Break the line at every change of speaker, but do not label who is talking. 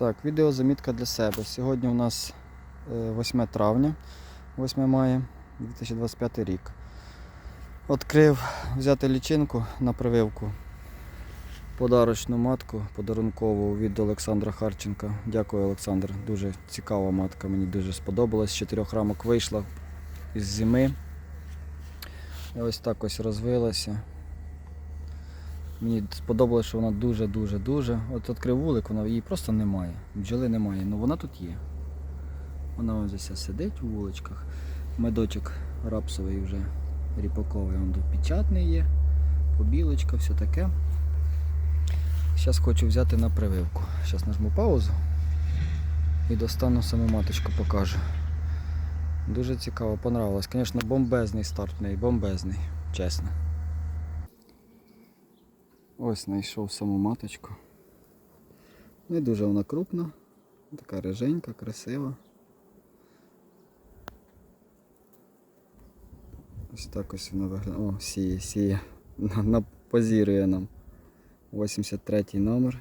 Так, відеозамітка для себе. Сьогодні у нас е, 8 травня, 8 мая 2025 рік. Відкрив взяти лічинку на прививку. Подарочну матку подарункову від Олександра Харченка. Дякую, Олександр. Дуже цікава матка, мені дуже сподобалась. З чотирьох рамок вийшла із зими. І ось так ось розвилася. Мені сподобалося, що вона дуже-дуже-дуже. От відкрив вулик, вона її просто немає. Бджоли немає, але вона тут є. Вона ось сидить у вуличках. Медочок рапсовий вже ріпаковий, тут печатний є, побілочка, все таке. Зараз хочу взяти на прививку. Зараз нажму паузу і достану саму маточку покажу. Дуже цікаво, понравилось. Звісно, бомбезний старт в неї, бомбезний, чесно. Ось знайшов саму маточку. Не дуже вона крупна, така риженька, красива. Ось так ось вона виглядає. О, сіє, сіє. На, на, нам. 83 номер.